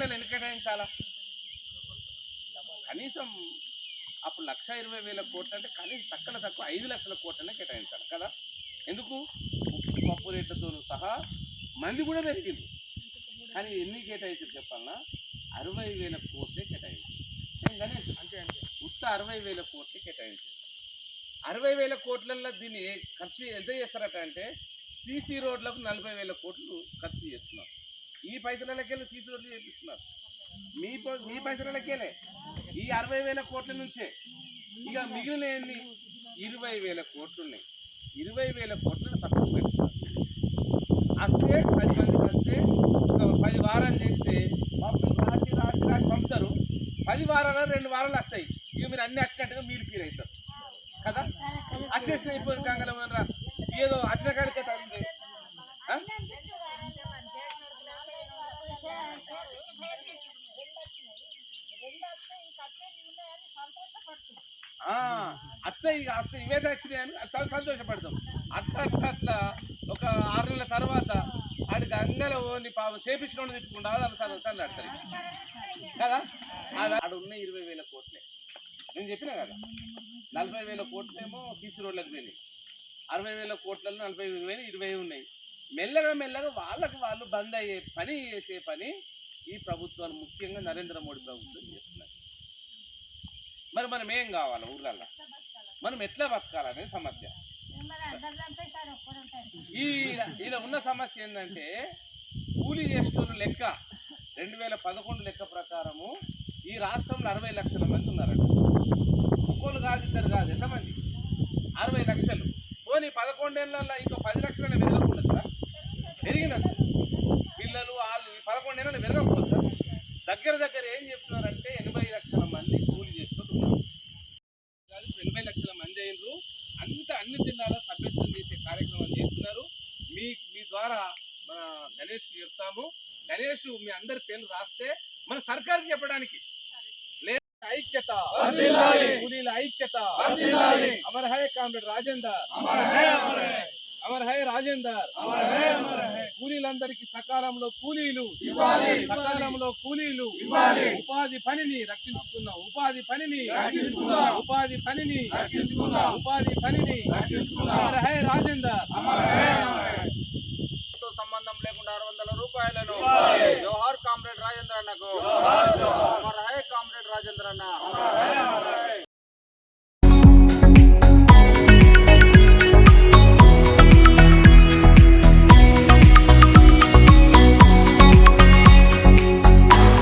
పెట్టాలా కనీసం అప్పుడు లక్ష ఇరవై వేల కోట్లు అంటే కనీసం తక్కువ తక్కువ ఐదు లక్షల కోట్లనే కేటాయించాలి కదా. ఎందుకు? ఉప్పు పప్పు రేట్లతో సహా మంది కూడా పెరిగింది కానీ ఎన్ని కేటాయించారు చెప్పాలన్నా? అరవై వేల కోట్లే కేటాయించారు. గణేష్? అంటే అంటే ఉత్త అరవై వేల కోట్లే కేటాయించారు. అరవై వేల కోట్లల్లో దీన్ని ఖర్చు ఎంత చేస్తారట అంటే సీసీ రోడ్లకు నలభై వేల కోట్లు ఖర్చు చేస్తున్నారు. ఈ పైసలకెళ్ళి తీసుకొని రోడ్లు చేపిస్తున్నారు మీ ప- మీ పైసలకెళ్ళే. ఈ అరవై వేల కోట్ల నుంచే. ఇక మిగిలిన ఎన్ని ఇరవై వేల కోట్లు ఉన్నాయి ఇరవై వేల కోట్లను తక్కువ పెడుతున్నారు వస్తే పది మంది ఒక పది వారాలు చేస్తే పాపం రాసి రాసి రాసి పంపుతారు. పది వారాలు రెండు వారాలు వస్తాయి. ఇక మీరు అన్ని వచ్చినట్టుగా మీరు ఫీల్ అవుతారు. అత్త ఇక అత్త ఇవే వచ్చినాయి అని చాలా సంతోషపడతాం. అట్లా అట్లా అట్లా ఒక ఆరు నెలల తర్వాత ఆడికి అంగల ఓని పాపం చేపించిన తిట్టుకుంటా అది తను అడతారు కదా? అది ఆడ ఉన్న ఇరవై వేల కోట్లే. నేను చెప్పినా కదా? నలభై వేల కోట్లేమో పీసీ రోడ్లకు పోయినాయి. అరవై వేల కోట్లలో నలభై ఐదు వేలు ఇరవై ఉన్నాయి. మెల్లగా మెల్లగా వాళ్ళకి వాళ్ళు బంద్ అయ్యే పని చేసే పని ఈ ప్రభుత్వాలు ముఖ్యంగా నరేంద్ర మోడీ ప్రభుత్వం చేస్తున్నారు. మరి మనం ఏం కావాలి ఊర్లల్లో? మనం ఎట్లా బతకాలనేది సమస్య. ఈ ఇలా ఉన్న సమస్య ఏంటంటే కూలీ చేస్తున్న లెక్క రెండు వేల పదకొండు లెక్క ప్రకారము ఈ రాష్ట్రంలో అరవై లక్షల మంది ఉన్నారంట. ఒక్కోళ్ళు కాదు ఇద్దరు కాదు ఎంతమంది? అరవై లక్షలు. పోనీ పదకొండేళ్ళల్లో ఇంకో పది లక్షలనే పెరగకుండా పెరిగినది పిల్లలు వాళ్ళు ఈ పదకొండేళ్ళలో పెరగకపోతా దగ్గర దగ్గర ఏం చెప్తున్నారంటే ఎనభై లక్షల మంది కూలి చేసుకుంటున్నారు కాదు, ఎనభై లక్షల మంది అయినరు అంత అన్ని జిల్లాలో సభ్యత్వం చేసే కార్యక్రమం చేస్తున్నారు మీ మీ ద్వారా మన గణేష్ చెప్తాము గణేష్ మీ అందరి పేర్లు రాస్తే మన సర్కార్ చెప్పడానికి లే- ఐక్యత వర్ధిల్లాలి. కూలీల ఐక్యత వర్ధిల్లాలి. అమర్ హై కామ్రేడ్ రాజేందర్ అమర్ హై రాజేందర్ కూలీలందరికీ సకాలంలో కూలీలు. సకాలంలో కూలీలు. ఉపాధి పనిని రక్షించుకుందాం ఉపాధి పనిని. ఉపాధి పనిని. ఉపాధి పనిని రక్షించుకుందాం. అమర్ హై రాజేందర్ రూపాయలను ఇవ్వాలి. జోహార్ కామ్రేడ్ రాజేంద్ర అన్నకు